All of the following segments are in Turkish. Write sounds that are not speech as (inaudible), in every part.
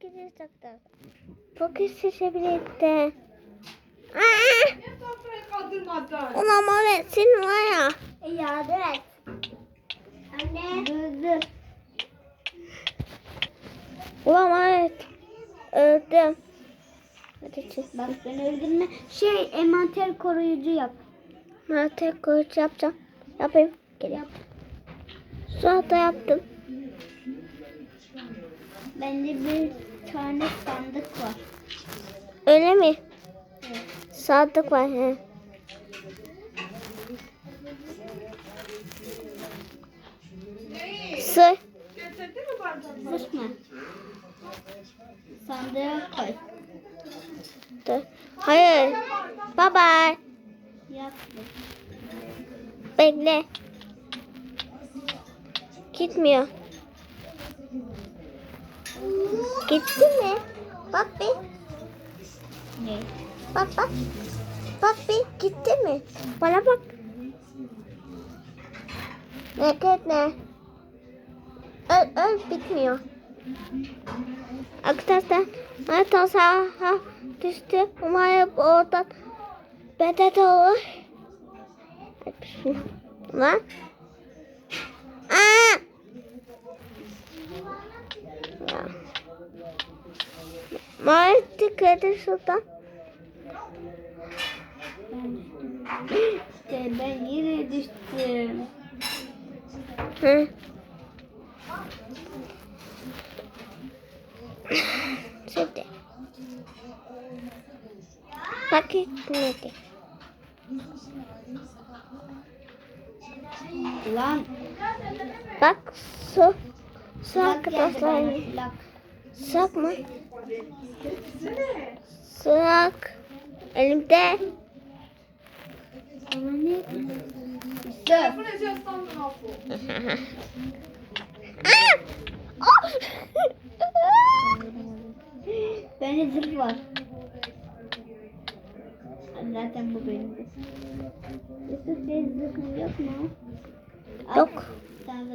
gidecekler. Çok istese birlikte. Aa! Niye sofrayı kaldırmadın? Ulan Mehmet senin var ya. Yardım et. Anne. Dur dur. Ulan Mehmet. Öldüm. Hadi çık. Bak ben öldürme. Şey envanter koruyucu yap. Tek koç yapacağım. Yapayım. Gel yap. Sonra da yaptım. Bende bir tane sandık var. Öyle mi? Sadık var. He. Sır. Mı? Sandığa koy. Dur. Hayır. Bye bye. Yaptım. Bekle. Gitmiyor. Gitti mi? Bak bir. Ne? Bak bak. Bak bir gitti mi? Bana bak. Hareket ne? Öl, öl bitmiyor. Arkadaşlar Marton sağa düştü. Umarım oradan bedet olur. Hadi bismillah. Lan. Aa! Ya. Dikkat et şuradan. İşte ben yine düştüm. Hı. Şimdi. Bak gitmedi. Lan. Bak su. Su arkadaşlar. bana, Sak mı? Sak. Elimde. (laughs) Ama ne? Bende zırh var. Zaten bu benim de. Yusuf senin zırhın yok mu? Yok.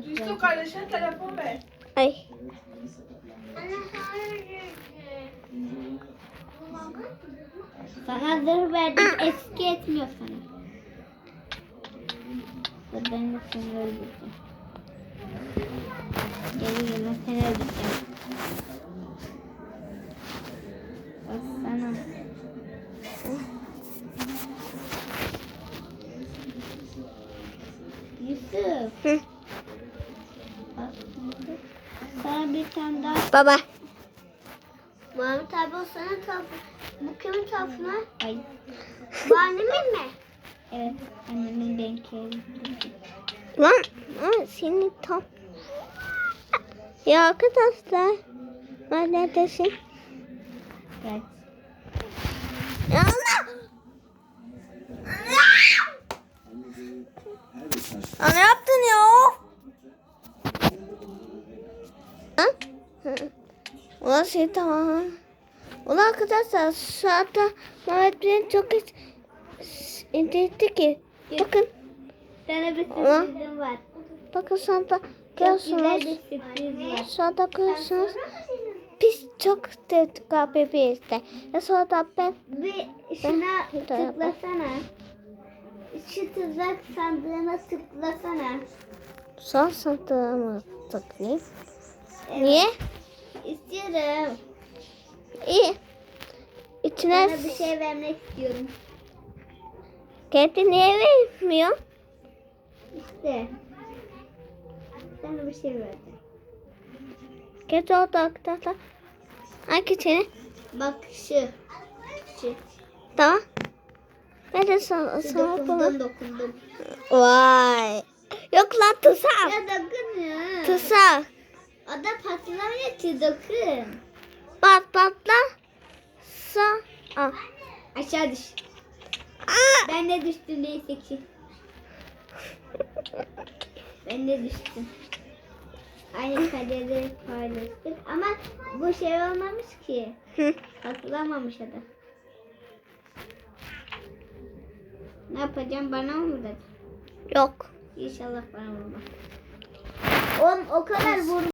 Yusuf kardeşine telefon ver. Ay. Sana zırh verdim eski etmiyor sana. Ben de seni öldüreceğim. Gel gel seni öldüreceğim. Bak sana. Yusuf. Sana bir tane daha. Baba. Muhammed abi o sana tarafı. Bu kimin tarafına? Ay. Bu annemin mi? (laughs) Evet. Annemin yeri. Lan. Aa, seni tam. Ya arkadaşlar. Ben neredesin? Gel. Ya Allah. Ya ne yaptın Ulan şey tamam. Ulan arkadaşlar şu anda Mehmet beni çok hiç indirdi ki. Bakın. Sana bir sürprizim var. Bakın şu anda görüyorsunuz. Şu anda görüyorsunuz. Biz çok dedik abi bizde. Ya sonra da ben Bir şuna Ben- tıklasana. Şu tuzak sandığına tıklasana. son sandığımı tıklayayım. Niye? İstiyorum. İyi. İçine Sana bir şey vermek istiyorum. kendi niye vermiyor? İşte. Sana bir şey verdim. Kendi oldu arkadaşlar. Hangisini? Bak şu. Şu. Tamam. Ben de sana, sana bunu. Dokundum dokundum. Vay. Yok lan tuzak. Ya dokun ya. Tuzak. O da patlamıyor ki dokun. Pat patla. Sa. Al. Aşağı düş. Aa! Ben de düştüm neyse ki. Ben de düştüm. Aynı kaderi paylaştık ama bu şey olmamış ki. O da. Ne yapacağım bana mı dedi? Yok. İnşallah bana vurmaz. Oğlum o kadar vur